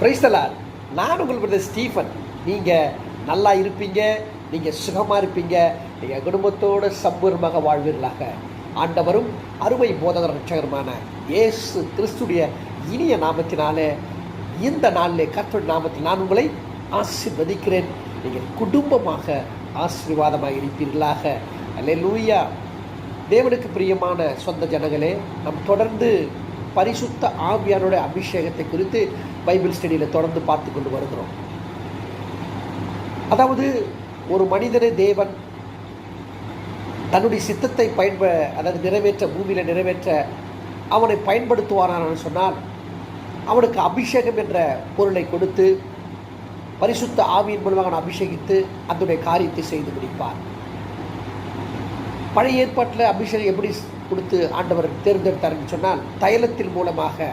பிரைஸ்தலால் நான் உங்கள் brother Stephen. நீங்கள் நல்லா இருப்பீங்க நீங்கள் சுகமாக இருப்பீங்க நீங்கள் குடும்பத்தோடு சம்பூர்ணமாக வாழ்வீர்களாக. ஆண்டவரும் அருமை போதகர் ரட்சகருமான இயேசு கிறிஸ்துடைய இனிய நாமத்தினாலே இந்த நாளிலே கர்த்தருடைய நாமத்தில் நான் உங்களை ஆசீர்வதிக்கிறேன். நீங்கள் குடும்பமாக ஆசீர்வாதமாக இருப்பீர்களாக. அல்ல லூயா தேவனுக்கு பிரியமான சொந்த ஜனங்களே நம் தொடர்ந்து பரிசுத்த ஆவியானுடைய அபிஷேகத்தை குறித்து பைபிள் ஸ்டடியில் தொடர்ந்து பார்த்து கொண்டு வருகிறோம். அதாவது ஒரு மனிதனை தேவன் தன்னுடைய சித்தத்தை பயன்ப அதாவது நிறைவேற்ற பூமியில் நிறைவேற்ற அவனை பயன்படுத்துவானான்னு சொன்னால் அவனுக்கு அபிஷேகம் என்ற பொருளை கொடுத்து பரிசுத்த ஆவியின் மூலமாக அவன் அபிஷேகித்து அதனுடைய காரியத்தை செய்து முடிப்பார். பழைய ஏற்பாட்டில் அபிஷேகம் எப்படி கொடுத்து ஆண்டவர் தேர்ந்தெடுத்தார்னு சொன்னால் தைலத்தின் மூலமாக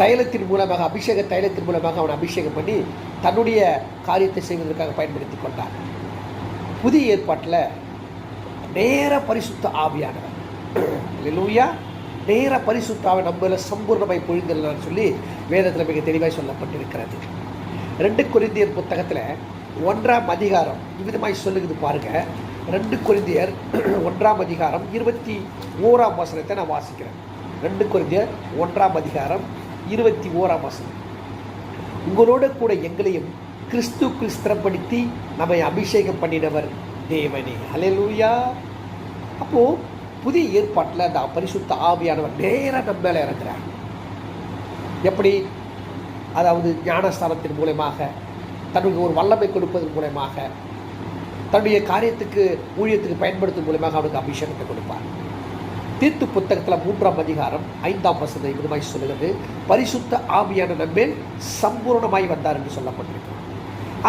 தைலத்தின் மூலமாக அபிஷேக தைலத்தின் மூலமாக அவன் அபிஷேகம் பண்ணி தன்னுடைய காரியத்தை செய்வதற்காக பயன்படுத்தி கொண்டார் புதிய ஏற்பாட்டில் நேர பரிசுத்த ஆவியானவர். லூயா நேர பரிசுத்தாவை நம்மள சம்பூர்ணமாய் பொழிந்தல்லான்னு சொல்லி வேதத்தில் மிக தெளிவாக சொல்லப்பட்டிருக்கிறது. ரெண்டு கொரிந்தியர் புத்தகத்தில் ஒன்றாம் அதிகாரம் இவ்விதமாய் சொல்லுகிறது பாருங்க. ரெண்டு கொரிந்தியர் ஒன்றாம் அதிகாரம் இருபத்தி ஓராம் வசனத்தை நான் வாசிக்கிறேன். ரெண்டு கொரிந்தியர் ஒன்றாம் அதிகாரம் இருபத்தி ஓராம் வசனம். உங்களோட கூட எங்களையும் கிறிஸ்து கிறிஸ்திரப்படுத்தி நம்மை அபிஷேகம் பண்ணினவர் தேவனே. அலையலூயா அப்போது புதிய ஏற்பாட்டில் அந்த பரிசுத்த ஆவியானவர் நேராக நம்ம மேலே இறங்குறார். எப்படி? அதாவது ஞானஸ்தானத்தின் மூலயமாக தன்னுடைய ஒரு வல்லமை கொடுப்பதன் மூலயமாக தன்னுடைய காரியத்துக்கு ஊழியத்துக்கு பயன்படுத்தும் மூலயமாக அவனுக்கு அபிஷேகத்தை கொடுப்பார். தீர்த்து புத்தகத்தில் மூன்றாம் அதிகாரம் ஐந்தாம் வசதி விதமாய் சொல்லுகிறது. பரிசுத்த ஆவியான நம்மேல் சம்பூர்ணமாய் வந்தார் என்று சொல்லப்பட்டிருக்கு.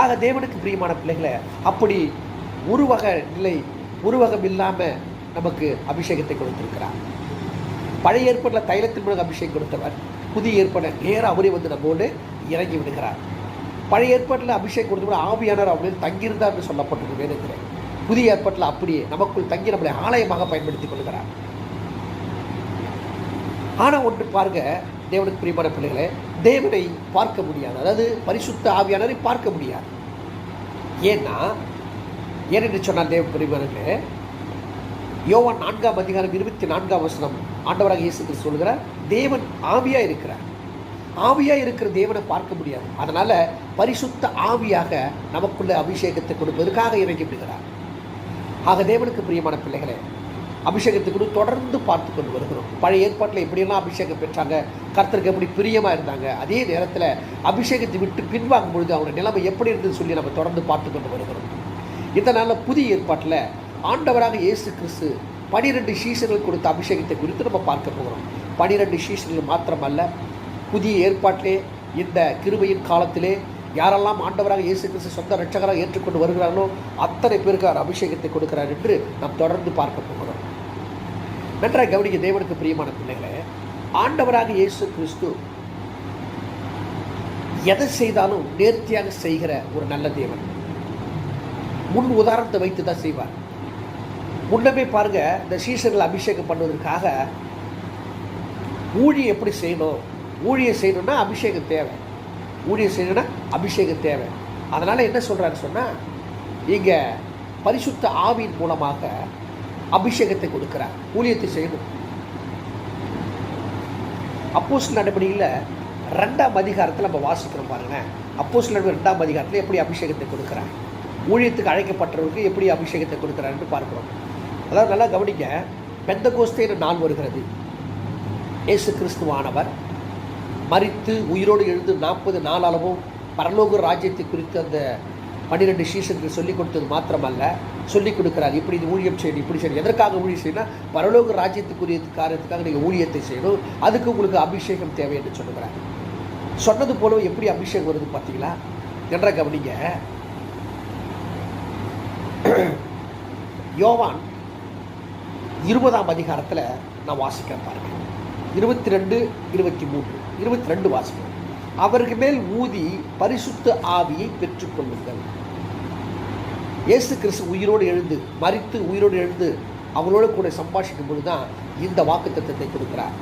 ஆக தேவனுக்கு பிரியமான பிள்ளைகளை அப்படி உருவக நிலை உருவகம் இல்லாமல் நமக்கு அபிஷேகத்தை கொடுத்திருக்கிறார். பழைய ஏற்பாட்டில் தைலத்தின் மூலம் அபிஷேகம் கொடுத்தவர் புதிய ஏற்பட நேராக அவரே வந்து நம்மோடு இறங்கி விடுகிறார். பழைய ஏற்பாட்டில் அபிஷேகம் கொடுத்தவர் ஆவியானவர் அவர்கள் தங்கியிருந்தார் என்று சொல்லப்பட்டிருக்கு வேதத்தில். புதிய ஏற்பாட்டில் அப்படியே நமக்குள் தங்கி நம்மளை ஆலயமாக பயன்படுத்திக் கொள்கிறார். ஆனால் ஒன்று பாருங்க தேவனுக்கு பிரியமான பிள்ளைகளே தேவனை பார்க்க முடியாது. அதாவது பரிசுத்த ஆவியானரை பார்க்க முடியாது. ஏன்னா ஏனென்று சொன்னால் தேவ பிரியமானங்களே யோவான் நான்காம் அதிகாரம் இருபத்தி நான்காம் வசனம் ஆண்டவராக இயேசு கிறிஸ்து சொல்கிறார் தேவன் ஆவியாக இருக்கிறார். ஆவியாக இருக்கிற தேவனை பார்க்க முடியாது. அதனால் பரிசுத்த ஆவியாக நமக்குள்ள அபிஷேகத்தை கொடுப்பதற்காக இறங்கி விடுகிறார். ஆக தேவனுக்கு பிரியமான பிள்ளைகளே அபிஷேகத்தை கூட தொடர்ந்து பார்த்து கொண்டு வருகிறோம். பழைய ஏற்பாட்டில் எப்படியெல்லாம் அபிஷேகம் பெற்றாங்க கர்த்தருக்கு எப்படி பிரியமாக இருந்தாங்க அதே நேரத்தில் அபிஷேகத்தை விட்டு பின்வாங்கும் பொழுது அவருடைய நிலைமை எப்படி இருந்ததுன்னு சொல்லி நம்ம தொடர்ந்து பார்த்து கொண்டு வருகிறோம். இதனால் புதிய ஏற்பாட்டில் ஆண்டவராக இயேசு கிறிஸ்து பனிரெண்டு சீசன்கள் கொடுத்த அபிஷேகத்தை குறித்து நம்ம பார்க்க போகிறோம். பனிரெண்டு சீசன்கள் மாத்திரமல்ல புதிய ஏற்பாட்டிலே இந்த கிருபையின் காலத்திலே யாரெல்லாம் ஆண்டவராக இயேசு கிறிஸ்து சொந்த ரட்சகராக ஏற்றுக்கொண்டு வருகிறார்களோ அத்தனை பேருக்கு அவர் அபிஷேகத்தை கொடுக்கிறார் என்று நாம் தொடர்ந்து பார்க்க போகிறோம். நன்றாக கவனிக்க தேவனுக்கு பிரியமான பிள்ளைகளே ஆண்டவராக இயேசு கிறிஸ்து எதை செய்தாலும் நேர்த்தியாக செய்கிற ஒரு நல்ல தேவன். முன் உதாரணத்தை வைத்து தான் செய்வார். முன்னமே பாருங்க இந்த சீசர்கள் அபிஷேகம் பண்ணுவதற்காக ஊழியம் எப்படி செய்யணும்? ஊழியம் செய்யணும்னா அபிஷேகம் தேவை. ஊழியம் செய்யணும்னா அபிஷேகம் தேவை. அதனால் என்ன சொல்கிறாரு சொன்னால் இங்கே பரிசுத்த ஆவியின் மூலமாக அபிஷேகத்தை கொடுக்கிறார் ஊழியத்தை செய்யணும் அப்போஸ் நடவடிக்கையில் ரெண்டாம் அதிகாரத்தில் நம்ம வாசிக்கிறோம் பாருங்கள் அப்போஸ் நடவடிக்கை ரெண்டாம் அதிகாரத்தில் எப்படி அபிஷேகத்தை கொடுக்குறார்? ஊழியத்துக்கு அழைக்கப்பட்டவருக்கு எப்படி அபிஷேகத்தை கொடுக்குறாருன்னு பார்க்குறோம். அதாவது நல்லா கவனிக்க பெந்த கோஸ்தேன நாள் வருகிறது. இயேசு கிறிஸ்துவானவர் மறித்து உயிரோடு எழுந்து நாற்பது நாளளவும் பரலோக ராஜ்யத்தை குறித்து அந்த பன்னிரெண்டு சீசனுக்கு சொல்லிக் கொடுத்தது மாத்திரமல்ல சொல்லிக் கொடுக்குறாரு. இப்படி இது ஊழியம் செய்யணும் இப்படி செய்யணும். எதற்காக ஊழியம் செய்யணும் பரலோக ராஜ்யத்துக்குரிய காரியத்துக்காக நீங்கள் ஊழியத்தை செய்யணும். அதுக்கு உங்களுக்கு அபிஷேகம் தேவை என்று சொல்லுகிறார். சொன்னது போல எப்படி அபிஷேகம் வருது பார்த்தீங்களா? என்ற கவனிங்க. யோவான் இருபதாம் அதிகாரத்தில் நான் வாசிக்கிறேன் பாருங்க. இருபத்தி ரெண்டு இருபத்தி மூன்று இருபத்தி ரெண்டு வாசிக்கிறேன். அவருக்கு மேல் ஊதி பரிசுத்த ஆவியை பெற்றுக்கொள்ளுங்கள். இயேசு கிறிஸ்து உயிரோடு எழுந்து மறித்து உயிரோடு எழுந்து அவரோடு கூட சம்பாஷிக்கும் பொழுது தான் இந்த வாக்கு தத்துவத்தை கொடுக்குறார்.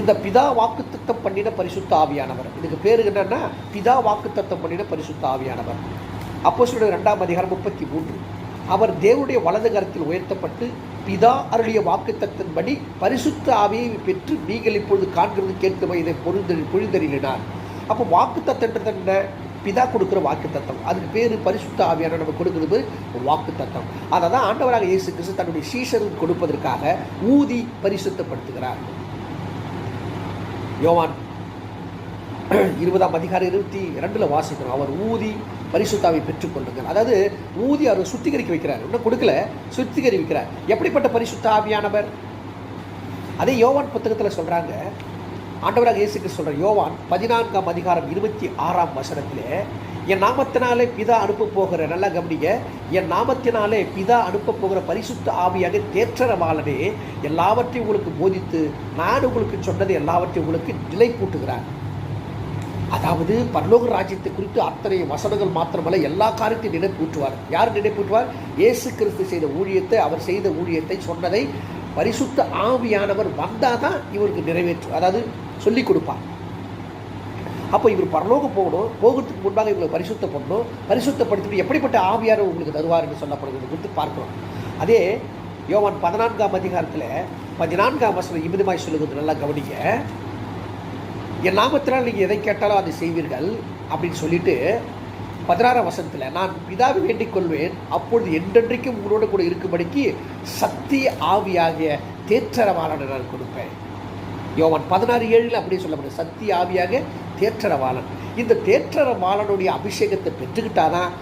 இந்த பிதா வாக்குத்தத்தம் பண்ணின பரிசுத்த ஆவியானவர். இதுக்கு பேர் என்னன்னா பிதா வாக்குத்தத்தம் பண்ணின பரிசுத்த ஆவியானவர். அப்போ சொல்ற ரெண்டாம் அதிகாரம் முப்பத்தி மூன்று அவர் தேவனுடைய வலது கரத்தில் உயர்த்தப்பட்டு பிதா அருளிய வாக்குத்தத்தின்படி பரிசுத்த ஆவியை பெற்று நீங்கள் இப்பொழுது காண்கிறது கேட்கிறவை இதை பொருந்தறி பொழுந்தறினார் அப்போ வாக்குத்தத்தன்றது என்ன? பிதா கொடுக்குற வாக்குத்தத்தம். அதுக்கு பேர் பரிசுத்த ஆவியான நம்ம கொடுக்குறது வாக்கு வாக்குத்தத்தம். அதை தான் ஆண்டவராக இயேசு கிறிஸ்து தன்னுடைய சீசருக்கு கொடுப்பதற்காக ஊதி பரிசுத்தப்படுத்துகிறார். யோவான் இருபதாம் அதிகாரம் இருபத்தி ரெண்டில் வாசிக்கிறோம். அவர் ஊதி பரிசுத்தாவை பெற்றுக்கொள்ளுங்கள். அதாவது ஊதி அவர் சுத்திகரிக்க வைக்கிறார். இன்னும் கொடுக்கல சுத்திகரி வைக்கிறார் எப்படிப்பட்ட பரிசுத்த ஆவியானவர்? அதே யோவான் புத்தகத்தில் சொல்கிறாங்க ஆண்டவராக இயேசுக்கு சொல்ற யோவான் பதினான்காம் அதிகாரம் இருபத்தி ஆறாம் வசனத்திலே என் நாமத்தினாலே பிதா அனுப்ப போகிற நல்லா கவனிங்க. என் நாமத்தினாலே பிதா அனுப்ப போகிற பரிசுத்த ஆவியாக தேற்றரவாளனே எல்லாவற்றையும் உங்களுக்கு போதித்து நான் உங்களுக்கு சொன்னது எல்லாவற்றையும் உங்களுக்கு நிலை கூட்டுகிறார் அதாவது பரலோக ராஜ்யத்தை குறித்து அத்தனை வசனங்கள் மாத்திரமல்ல எல்லா காரியத்தையும் நினைப்பூற்றுவார் யார் நினைப்பூட்டுவார்? இயேசு கிறிஸ்து செய்த ஊழியத்தை அவர் செய்த ஊழியத்தை சொன்னதை பரிசுத்த ஆவியானவர் வந்தால் தான் இவருக்கு நிறைவேற்றும். அதாவது சொல்லிக் கொடுப்பார். அப்போ இவர் பரலோகம் போகணும் போகிறதுக்கு முன்பாக இவங்களை பரிசுத்தப்படணும் பரிசுத்தப்படுத்திட்டு எப்படிப்பட்ட ஆவியார் உங்களுக்கு தருவார் என்று சொல்லப்படுகிறது குறித்து பார்க்கிறோம். அதே யோவான் பதினான்காம் அதிகாரத்தில் பதினான்காம் வசனம் இமிதமாய் சொல்லுவது நல்லா கவனிங்க. என் நாமத்தினால் நீங்கள் எதை கேட்டாலும் அதை செய்வீர்கள் அப்படின்னு சொல்லிட்டு பதினாறாம் வசனத்தில் நான் பிதாவை வேண்டிக் கொள்வேன் அப்பொழுது என்றென்றைக்கும் உங்களோட கூட இருக்கும்படிக்கு சத்திய ஆவியாகிய தேற்றரவாளனை நான் கொடுப்பேன். யோவான் பதினாறு ஏழில் அப்படி சொல்லப்படுது சத்திய ஆவியாக தேற்றரவாளன். இந்த தேற்றரவாளனுடைய அபிஷேகத்தை பெற்றுக்கிட்டாதான்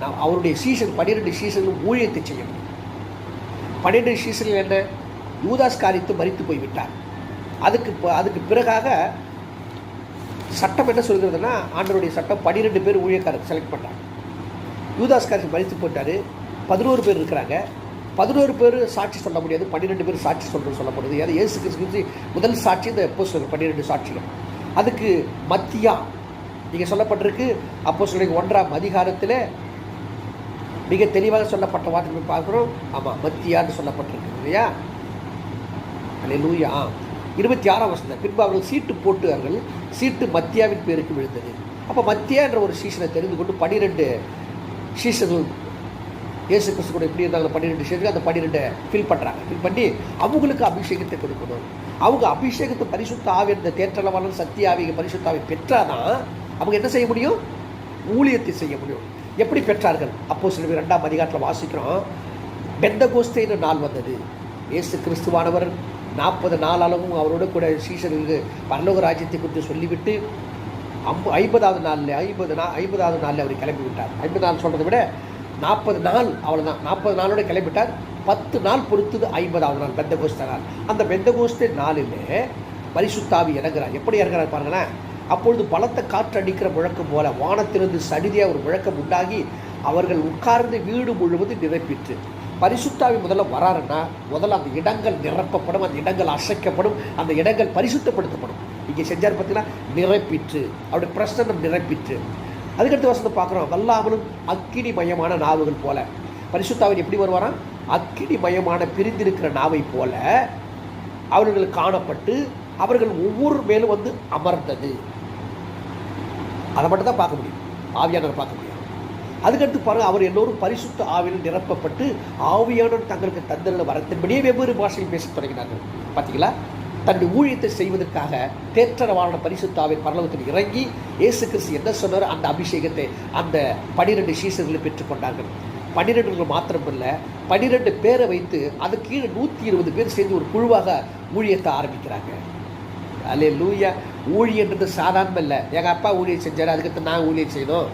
நான் அவருடைய சீசன் பன்னிரெண்டு சீசனும் ஊழியத்தை செய்ய முடியும். பன்னிரெண்டு சீசனில் என்ன? யூதாஸ் காரியத்தை மறித்து போய்விட்டார். அதுக்கு அதுக்கு பிறகாக சட்டம் என்ன சொல்கிறதுனா ஆண்டருடைய சட்டம் பன்னிரெண்டு பேர் ஊழியக்காரர் செலக்ட் பண்ணாங்க யூதாஸ் காரியத்தை மறித்து போட்டார் பதினோரு பேர் இருக்கிறாங்க. பதினோரு பேர் சாட்சி சொல்ல முடியாது பன்னிரெண்டு பேர் சாட்சி சொல்றது சொல்லப்படுது ஏன்னா இயேசு கிறிஸ்து முதல் சாட்சி இந்த எப்போ சொல்ற பன்னிரெண்டு சாட்சிகள் அதுக்கு மத்தியா நீங்கள் சொல்லப்பட்டிருக்கு அப்போ சொல்லி ஒன்றாம் அதிகாரத்தில் மிக தெளிவாக சொல்லப்பட்ட வார்த்தை பார்க்குறோம். ஆமாம் மத்தியான்னு சொல்லப்பட்டிருக்கு இல்லையா? அல்லேலூயா ஆ இருபத்தி ஆறாம் வருஷம் பின்பு அவர்கள் சீட்டு போட்டார்கள் சீட்டு மத்தியாவின் பேருக்கு விழுந்தது. அப்போ மத்தியா என்ற ஒரு சீசனை தெரிந்து கொண்டு பன்னிரெண்டு சீசர்கள் இயேசு கிறிஸ்து கூட எப்படி இருந்தாங்க பன்னிரெண்டு சேர்த்து அந்த பன்னிரெண்டு ஃபில் பண்ணுறாங்க ஃபில் பண்ணி அவங்களுக்கு அபிஷேகத்தை கொடுக்கணும். அவங்க அபிஷேகத்தை பரிசுத்த ஆவி என்ற தேற்றளவாளன் சத்திய ஆவிய பரிசுத்த ஆவி பெற்றாதான் அவங்க என்ன செய்ய முடியும்? ஊழியத்தை செய்ய முடியும். எப்படி பெற்றார்கள்? அப்போ சில ரெண்டாம் அதிகாரத்தில் வாசிக்கிறோம். பெந்த கோஸ்தைன்னு நாள் வந்தது. இயேசு கிறிஸ்துவானவர் நாற்பது நாள் அளவும் அவரோட கூட சீசனுக்கு பல்லோக ராஜ்யத்தை குறித்து சொல்லிவிட்டு அம்பு ஐம்பதாவது நாளில் ஐம்பது நா ஐம்பதாவது நாளில் அவர் கிளம்பி விட்டார் ஐம்பது நாள் சொல்கிறத விட நாற்பது நாள் அவ்வளோதான் நாற்பது நாளோட கிளம்பிட்டார். பத்து நாள் பொறுத்தது ஐம்பதாவது நாள் பெந்தகோஸ்த நாள். அந்த பெந்தகோஸ்தே நாளில் பரிசுத்தாவி இறங்குறார். எப்படி இறங்குறார் பாருங்களேன். அப்பொழுது பலத்த காற்று அடிக்கிற முழக்கம் போல வானத்திலிருந்து சடிதியாக ஒரு முழக்கம் உண்டாகி அவர்கள் உட்கார்ந்து வீடு முழுவதும் நிரப்பிற்று. பரிசுத்தாவி முதல்ல வராருன்னா முதல்ல அந்த இடங்கள் நிரப்பப்படும் அந்த இடங்கள் அசைக்கப்படும் அந்த இடங்கள் பரிசுத்தப்படுத்தப்படும். இங்கே செஞ்சார் பார்த்தீங்கன்னா நிரப்பிற்று. அவருடைய பிரசனம் நிரப்பிற்று. அதுக்கடுத்து வசனம் பார்க்குறோம். வல்லாமலும் அக்கினி மயமான நாவுகள் போல. பரிசுத்தாவின் எப்படி வருவாராம் அக்கினி மயமான பிரிந்திருக்கிற நாவை போல அவர்கள் காணப்பட்டு அவர்கள் ஒவ்வொரு மேலும் வந்து அமர்ந்தது. அதை மட்டும் தான் பார்க்க முடியும். ஆவியானவர் பார்க்க முடியும். அதுக்கடுத்து பாருங்கள் அவர் எல்லோரும் பரிசுத்த ஆவியில் நிரப்பப்பட்டு ஆவியானவர் தங்களுக்கு தந்தரில் வரத்தின்படியே வெவ்வேறு பாஷையில் பேசத் தொடங்கினார்கள். பார்த்தீங்களா தன்னுடைய ஊழியத்தை செய்வதற்காக தேற்றரவான பரிசுத்தாவை பரலவத்தில் இறங்கி இயேசு கிறிஸ்து என்ன சொன்னார் அந்த அபிஷேகத்தை அந்த பனிரெண்டு சீசர்களை பெற்றுக்கொண்டார்கள். பன்னிரெண்டு மாத்திரமல்ல பன்னிரெண்டு பேரை வைத்து அது கீழே நூற்றி இருபது பேர் சேர்ந்து ஒரு குழுவாக ஊழியத்தை ஆரம்பிக்கிறாங்க. அல்லே லூயா ஊழியன்றது சாதாரணம் இல்லை எங்கள் அப்பா ஊழியம் செஞ்சார் அதுக்கடுத்து நான் ஊழியம் செய்யணும்.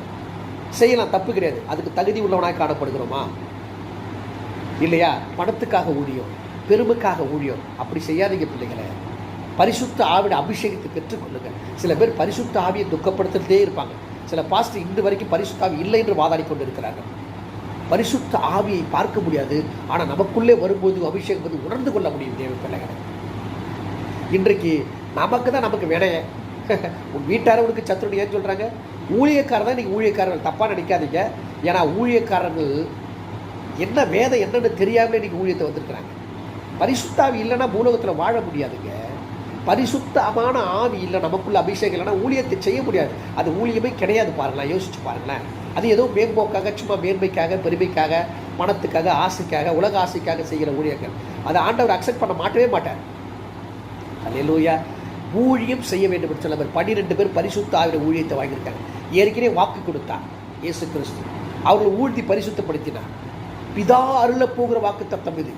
செய்யலாம் தப்பு கிடையாது. அதுக்கு தகுதி உள்ளவனாக காணப்படுகிறோமா? இல்லையா? பணத்துக்காக ஊழியம். பெருமைக்காக ஊழியம். அப்படி செய்யாதீங்க பிள்ளைகளை. பரிசுத்த ஆவிட அபிஷேகத்தை பெற்றுக்கொள்ளுங்க சில பேர் பரிசுத்த ஆவியை துக்கப்படுத்திட்டே இருப்பாங்க. சில பாஸ்டர் இன்று வரைக்கும் பரிசுத்த ஆவி இல்லை என்று வாதாடி கொண்டு இருக்கிறார்கள் பரிசுத்த ஆவியை பார்க்க முடியாது. ஆனால் நமக்குள்ளே வரும்போது அபிஷேகம் வந்து உணர்ந்து கொள்ள முடியும் தேவ பிள்ளைகளை. இன்றைக்கு நமக்கு தான் நமக்கு வினைய உன் வீட்டாரவனுக்கு சத்துருன்னு ஏன் சொல்கிறாங்க ஊழியக்காரர் தான் நீங்கள் ஊழியக்காரர்கள். தப்பாக நினைக்காதீங்க. ஏன்னா ஊழியக்காரர்கள் என்ன வேதம் என்னென்னு தெரியாமலே நீங்கள் ஊழியத்தை வந்திருக்கிறாங்க. பரிசுத்தாவி இல்லைன்னா பூலோகத்தில் வாழ முடியாதுங்க. பரிசுத்தமான ஆவி இல்லை நமக்குள்ள அபிஷேகம் இல்லைன்னா ஊழியத்தை செய்ய முடியாது. அது ஊழியமே கிடையாது பாருங்களேன் யோசிச்சு பாருங்களேன். அது ஏதோ மேம்போக்காக சும்மா மேன்மைக்காக பெருமைக்காக பணத்துக்காக ஆசைக்காக உலக ஆசைக்காக செய்கிற ஊழியர்கள். அதை ஆண்டவர் அக்செப்ட் பண்ண மாட்டவே மாட்டார். அல்லேலூயா ஊழியம் செய்ய வேண்டும் என்று சொல்ல பன்னிரெண்டு பேர் பரிசுத்த ஆவிட ஊழியத்தை வாங்கியிருக்காங்க. ஏற்கனவே வாக்கு கொடுத்தார் இயேசு கிறிஸ்து. அவர்களை ஊழ்த்தி பரிசுத்தப்படுத்தினார். பிதா அருள போகிற வாக்கு தத்தம் இது.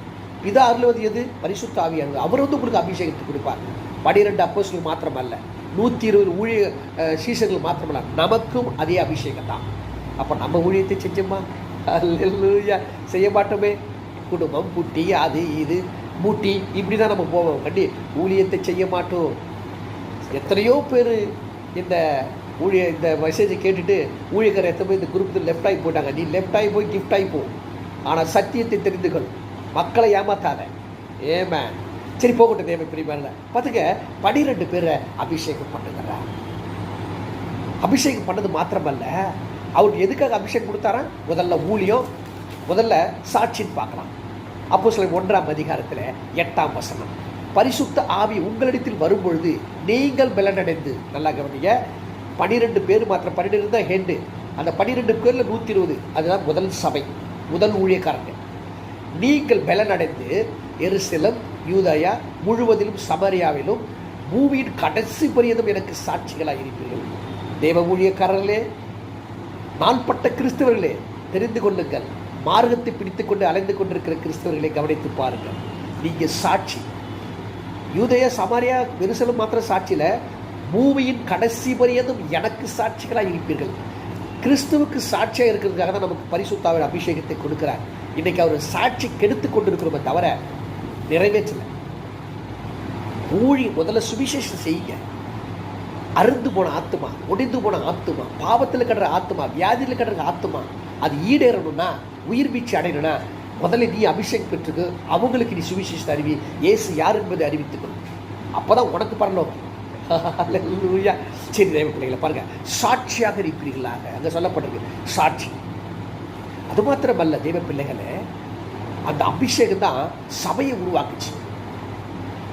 பிதா அருள்வது எது? பரிசுத்த ஆவியானது அவர் வந்து உங்களுக்கு அபிஷேகத்தை கொடுப்பார். பனிரெண்டு அப்போஸ்கள் மாத்திரமல்ல. நூற்றி இருபது ஊழிய சீசர்கள் மாத்திரமல்ல. நமக்கும் அதே அபிஷேகம் தான். அப்போ நம்ம ஊழியத்தை செஞ்சோமா? செய்ய மாட்டோமே. குடும்பம் புட்டி அது இது மூட்டி இப்படி தான் நம்ம போவோம். கண்டி ஊழியத்தை செய்ய மாட்டோம். எத்தனையோ பேர் இந்த ஊழிய இந்த மெசேஜை கேட்டுட்டு ஊழியக்காரர் எத்தனை பேர் இந்த குரூப் லெஃப்ட் ஆகி போட்டாங்க நீ லெஃப்ட் ஆகி போய் கிஃப்ட் ஆகி போ. ஆனால் சத்தியத்தை தெரிந்து கொள். மக்களை ஏமாத்தாத. ஏமே சரி போகட்டும் தேவை பிரிமாரில் பார்த்துக்க பனிரெண்டு பேரை அபிஷேகம் பண்ணுங்கிறா அபிஷேகம் பண்ணது மாத்திரமல்ல அவருக்கு எதுக்காக அபிஷேகம் கொடுத்தாரா முதல்ல ஊழியம் முதல்ல சாட்சின்னு பார்க்கலாம். அப்போ சில ஒன்றாம் அதிகாரத்தில் எட்டாம் வசனம். பரிசுத்த ஆவி உங்களிடத்தில் வரும்பொழுது நீங்கள் பலனடைந்து நல்லா கவனிங்க பனிரெண்டு பேர் மாத்திரம் பன்னிரெண்டு தான் ஹெண்டு. அந்த பன்னிரெண்டு பேரில் நூற்றி இருபது அதுதான் முதல் சபை முதல் ஊழியக்காரங்க. நீங்கள் பலனடைந்து எருசலம் யூதயா முழுவதிலும் சமரியாவிலும் பூமியின் கடைசி பெரியதும் எனக்கு சாட்சிகளாக இருப்பீர்கள். தேவ ஊழியக்காரர்களே நாள்பட்ட கிறிஸ்தவர்களே தெரிந்து கொள்ளுங்கள். மார்க்கத்தை பிடித்து கொண்டு அலைந்து கொண்டிருக்கிற கிறிஸ்தவர்களை கவனித்து பாருங்கள். நீங்கள் சாட்சி. யூதய சமாரியா வெருசலம் மாத்திரம் சாட்சியில் பூமியின் கடைசி பெரியதும் எனக்கு சாட்சிகளாக இருப்பீர்கள். கிறிஸ்துவுக்கு சாட்சியாக இருக்கிறதுக்காக தான் நமக்கு பரிசுத்தாவின் அபிஷேகத்தை கொடுக்கிறார். இன்னைக்கு அவர் சாட்சி கெடுத்து கொண்டிருக்கிறோமே தவிர நிறைவேற்றலை. ஊழி முதல்ல சுவிசேஷம் செய்யுங்க. அருந்து போன ஆத்துமா ஒடிந்து போன ஆத்துமா பாவத்தில் கடுற ஆத்துமா வியாதியில் கடுற ஆத்துமா அது ஈடேறணும்னா உயிர் வீச்சு அடையணும்னா முதல்ல நீ அபிஷேகம் பெற்றுக்கு அவங்களுக்கு நீ சுவிசேஷத்தை அறிவி ஏசு யார் என்பதை அறிவித்துக்கணும் அப்பதான் உனக்கு பரலோகம். சரி தேவ பிள்ளைகளை பாருங்க. சாட்சியாக இருப்பீர்களாக அங்க சொல்லப்பட்டிருக்கு. சாட்சி. அது மாத்திரமல்ல தெய்வ பிள்ளைகளை. அந்த அபிஷேகம் தான் சபையை உருவாக்குச்சு.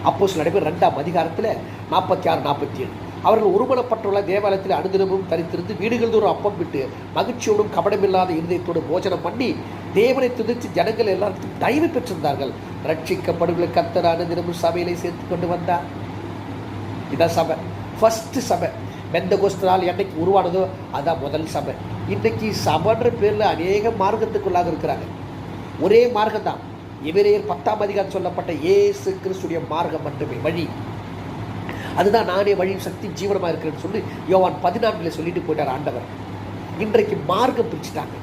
அப்போ சில நடைபெற ரெண்டாம் அதிகாரத்தில் நாற்பத்தி ஆறு நாற்பத்தி ஏழு அவர்கள் ஒருமனப்பட்டுள்ள தேவாலயத்தில் அனுதினமும் தரித்திருந்து வீடுகள் தோறும் அப்பம் விட்டு மகிழ்ச்சியோடும் கபடமில்லாத இருதயத்தோடு போஜனம் பண்ணி தேவனை துதித்து ஜனங்கள் எல்லாருக்கும் தயவு பெற்றிருந்தார்கள். ரட்சிக்கப்படுகிற கத்தர் அனுதினமும் சபையிலே சேர்த்து கொண்டு வந்தார். இதான் சபை. ஃபஸ்ட்டு சபை. பெந்த கோஸ்தனால் என்னைக்கு உருவானதோ அதான் முதல் சபை. இன்றைக்கி சபைன்ற பேரில் அநேக மார்க்கத்துக்குள்ளாக இருக்கிறாங்க. ஒரே மார்க்கம் தான் எபிரேயர் பத்தாம் அதிகாரம் சொல்லப்பட்ட ஏசு கிறிஸ்துடைய மார்க்கம் மட்டுமே வழி. அதுதான் நானே வழி சக்தி ஜீவனமாக இருக்கிறேன்னு சொல்லி யோவான் பதினான்கில் சொல்லிட்டு போயிட்டார் ஆண்டவர். இன்றைக்கு மார்க்கம் பிரிச்சுட்டாங்க.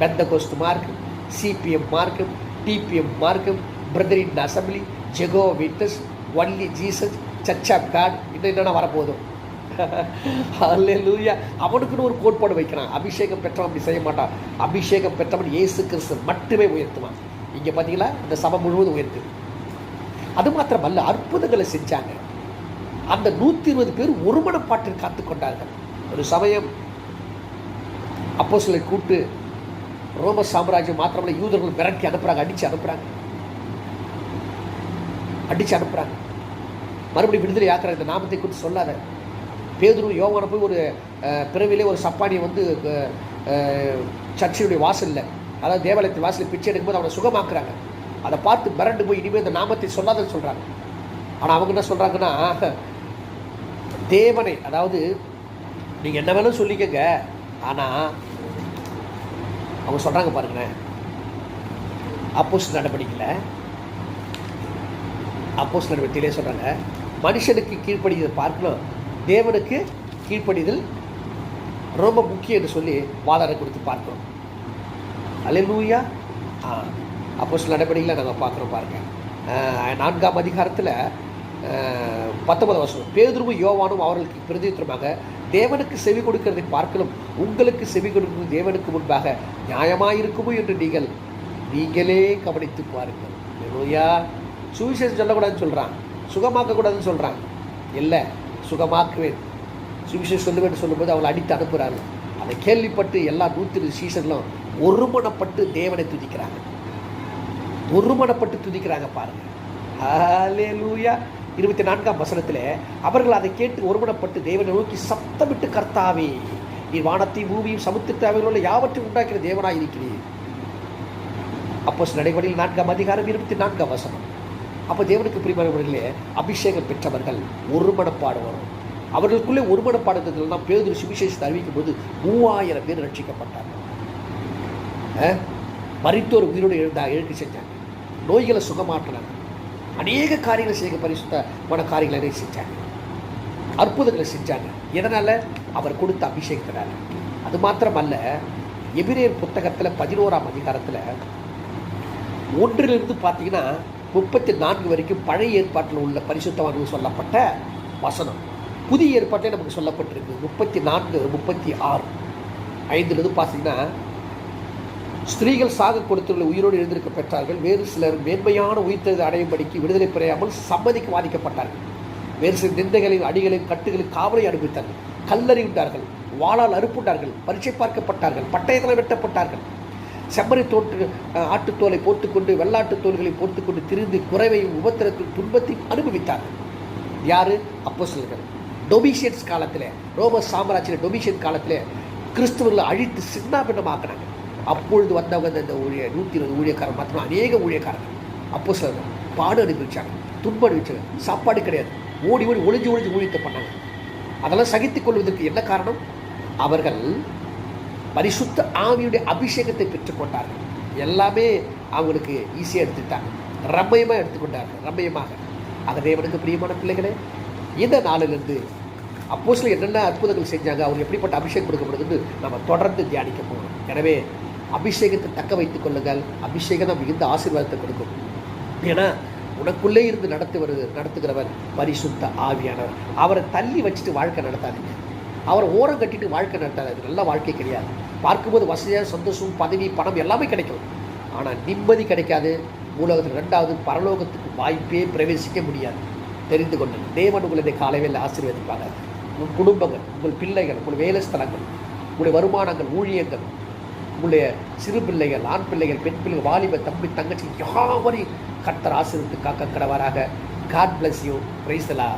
பெந்த கோஸ்து மார்க்கம் சிபிஎம் மார்க்கம் டிபிஎம் மார்க்கம் பிரதரின் assembly Jehovah witness only Jesus church of God இன்னும் என்னென்ன வரப்போதும் அல்லேலூயா அவனுக்குன்னு ஒரு கோட்பாடு வைக்கிறான். அபிஷேகம் பெற்றவன் அப்படி செய்ய மாட்டான். அபிஷேகம் பெற்றவன் இயேசு கிறிஸ்து மட்டுமே உயர்த்துவான். இங்கே பார்த்தீங்களா இந்த சபை முழுவதும் உயர்த்துது அது மாத்திரமல்ல அற்புதங்களை செஞ்சாங்க. அந்த நூற்றி இருபது பேர் ஒருமனப்பாட்டில் காத்து கொண்டார்கள். ஒரு சமயம் அப்போ சிலை கூட்டு ரோம சாம்ராஜ்யம் மாத்திரமல்ல யூதர்கள் விரட்டி அனுப்புகிறாங்க அடிச்சு அனுப்புகிறாங்க அடிச்சு அனுப்புகிறாங்க மறுபடியும் விடுதலை ஆக்கிற இந்த நாமத்தை குறித்து சொல்லாத. பேதுரு யோகனை போய் ஒரு பிறவிலே ஒரு சப்பானியை வந்து சர்ச்சையுடைய வாசலில் சர்ச்சினுடைய அதாவது தேவாலயத்தின் வாசலில் பிச்சை எடுக்கும்போது அவனை சுகமாக்குறாங்க. அதை பார்த்து மிரண்டு போய் இனிமேல் இந்த நாமத்தை சொல்லாதன்னு சொல்கிறாங்க ஆனால் அவங்க என்ன சொல்கிறாங்கன்னா தேவனை அதாவது நீங்கள் என்ன வேணும் சொல்லிக்கங்க. ஆனால் அவங்க சொல்கிறாங்க பாருங்களேன் அப்போஸ் நடவடிக்கையில் அப்போஸ் நடவடிக்கையிலே சொல்கிறாங்க மனுஷனுக்கு கீழ்ப்படிதல் பார்க்கணும். தேவனுக்கு கீழ்ப்படிதல் ரொம்ப முக்கியம் என்று சொல்லி வாதாரம் கொடுத்து பார்க்கிறோம் அலையூயா ஆ அப்போ சில நடவடிக்கையில் நாங்கள் பார்க்குறோம் பாருங்க நான்காம் அதிகாரத்தில் பத்தொன்பது வருஷம் பேதுருவும் யோவானும் அவர்களுக்கு பிரதித்திரமாக தேவனுக்கு செவி கொடுக்கிறதை பார்க்கலும் உங்களுக்கு செவி கொடுக்கும் தேவனுக்கு முன்பாக நியாயமாயிருக்குமோ என்று நீங்கள் நீங்களே கவனித்து பாருங்கள். சுவிசேஷம் சொல்லக்கூடாதுன்னு சொல்கிறான் சுகமாக்கக்கூடாதுன்னு சொல்கிறாங்க இல்லை சுகமாக்குவேன். சுவிசேஷம் சொல்லுவேன் சொல்லும்போது அவளை அடித்து அனுப்புகிறாங்க அதை கேள்விப்பட்டு எல்லா நூற்றி இருபது ஒருமனப்பட்டு தேவனை துதிக்கிறாங்க. ஒருமனப்பட்டு துதிக்கிறாங்க பாருங்க. ஹalleluya. இருபத்தி நான்காம் வசனத்தில் அவர்கள் அதை கேட்டு ஒருமனப்பட்டு தேவனை நோக்கி சத்தமிட்டு கர்த்தாவே நீ வானத்தையும் பூமியும் சமுத்திரத்தை உள்ள யாவற்றையும் உண்டாக்கிற தேவனாக இருக்கிறீர். அப்போ நடைமுறையில் நான்காம் அதிகாரம் இருபத்தி நான்காம் வசனம். அப்போ தேவனுக்கு பிரிமானவர்களே அபிஷேகம் பெற்றவர்கள் ஒருமனப்பாடு வரும். அவர்களுக்குள்ளே ஒருமனப்பாடுறதுல தான் பேருந்து சுவிசேஷத்தை அறிவிக்கும் போது மூவாயிரம் பேர் ரட்சிக்கப்பட்டார்கள் அஹ், உயிரோடு எழுந்தா எழுச்சி செஞ்சாங்க. நோய்களை சுகமாற்றினாங்க. அநேக காரியங்களை செய்ய பரிசுத்தமான காரியங்களை செஞ்சாங்க. அற்புதங்களை செஞ்சாங்க. எதனால்? அவர் கொடுத்த அபிஷேகத்தினால. அது மாத்திரமல்ல எபிரேர் புத்தகத்தில் பதினோராம் அதிகாரத்தில் ஒன்றிலிருந்து பார்த்தீங்கன்னா முப்பத்தி நான்கு வரைக்கும் பழைய ஏற்பாட்டில் உள்ள பரிசுத்தவான்கள் சொல்லப்பட்ட வசனம். புதிய ஏற்பாட்டில் நமக்கு சொல்லப்பட்டிருக்கு. முப்பத்தி நான்கு முப்பத்தி ஆறு ஐந்துலேருந்து பார்த்தீங்கன்னா ஸ்திரீகள் சாக கொடுத்துள்ள உயிரோடு எழுந்திருக்க பெற்றார்கள். வேறு சிலர் மேன்மையான உயிர்த்தது அடையும்படிக்கு விடுதலை பெறாமல் சம்மதிக்கு வாதிக்கப்பட்டார்கள். வேறு சில நிந்தைகளையும் அடிகளையும் கட்டுகளையும் காவலை அனுபவித்தார்கள். கல்லறிவிட்டார்கள் வாளால் அறுப்புண்டார்கள். பரீட்சை பார்க்கப்பட்டார்கள். பட்டயத்தில் வெட்டப்பட்டார்கள். செம்மறி தோற்று ஆட்டுத்தோலை போட்டுக்கொண்டு வெள்ளாட்டுத் தோல்களை போட்டுக்கொண்டு திரிந்து குறைவையும் உபத்திரத்தையும் துன்பத்தையும் அனுபவித்தார்கள் யாரு? அப்போஸ்தலர்கள். டொமிஷியன்ஸ் காலத்தில் ரோம சாம்ராஜ்ய டொமிஷியன் காலத்தில் கிறிஸ்துவர்களை அழித்து சின்னாபின்னமாக்குனாங்க. அப்பொழுது வந்தவங்க இந்த- ஊழிய நூற்றி இருபது ஊழியக்காரர் மாத்திரம் அநேக ஊழியக்காரர்கள். அப்போ சிலர்கள் பாடு அனுபவிச்சாங்க துன்பம் அனுபவிச்சாங்க. சாப்பாடு கிடையாது. ஓடி ஓடி ஒளிஞ்சு ஒளிஞ்சு ஊழியத்தை பண்ணாங்க. அதெல்லாம் சகித்துக் கொள்வதற்கு என்ன காரணம்? அவர்கள் பரிசுத்த ஆவியுடைய அபிஷேகத்தை பெற்றுக்கொண்டார்கள். எல்லாமே அவங்களுக்கு ஈஸியாக எடுத்துட்டாங்க. ரம்மயமாக எடுத்துக்கொண்டார்கள் ரம்மையமாக. அதை தேவனுக்கு பிரியமான பிள்ளைகளே இந்த நாளிலிருந்து அப்போ சில என்னென்ன அற்புதங்கள் செஞ்சாங்க அவங்க எப்படிப்பட்ட அபிஷேகம் கொடுக்கப்படுதுன்னு நம்ம தொடர்ந்து தியானிக்க போகிறோம் எனவே அபிஷேகத்தை தக்க வைத்துக் கொள்ளுங்கள். அபிஷேகம் தான் மிகுந்த ஆசீர்வாதத்தை கொடுக்கும். ஏன்னா உனக்குள்ளே இருந்து நடத்துவது நடத்துகிறவர் பரிசுத்த ஆவியானவர். அவரை தள்ளி வச்சுட்டு வாழ்க்கை நடத்தாதீங்க. அவரை ஓரம் கட்டிட்டு வாழ்க்கை நடத்தாது. அது நல்ல வாழ்க்கை கிடையாது. பார்க்கும்போது வசதியாக சந்தோஷம் பதவி பணம் எல்லாமே கிடைக்கும். ஆனால் நிம்மதி கிடைக்காது. உலகத்தில் ரெண்டாவது பரலோகத்துக்கு வாய்ப்பே பிரவேசிக்க முடியாது. தெரிந்து கொண்டு தேவன் உங்களை காலையில் ஆசீர்வதிப்பாங்க உங்கள் குடும்பங்கள் உங்கள் பிள்ளைகள் உங்கள் வேலை ஸ்தலங்கள் உங்களுடைய வருமானங்கள் ஊழியங்கள் உங்களுடைய சிறு பிள்ளைகள் ஆண் பிள்ளைகள் பெண் பிள்ளைகள் வாலிப தம்பி தங்கச்சி யாவரையும் கர்த்தர் ஆசிரியத்துக்காக காக்க கடவராக. God bless you பிரைஸ்லா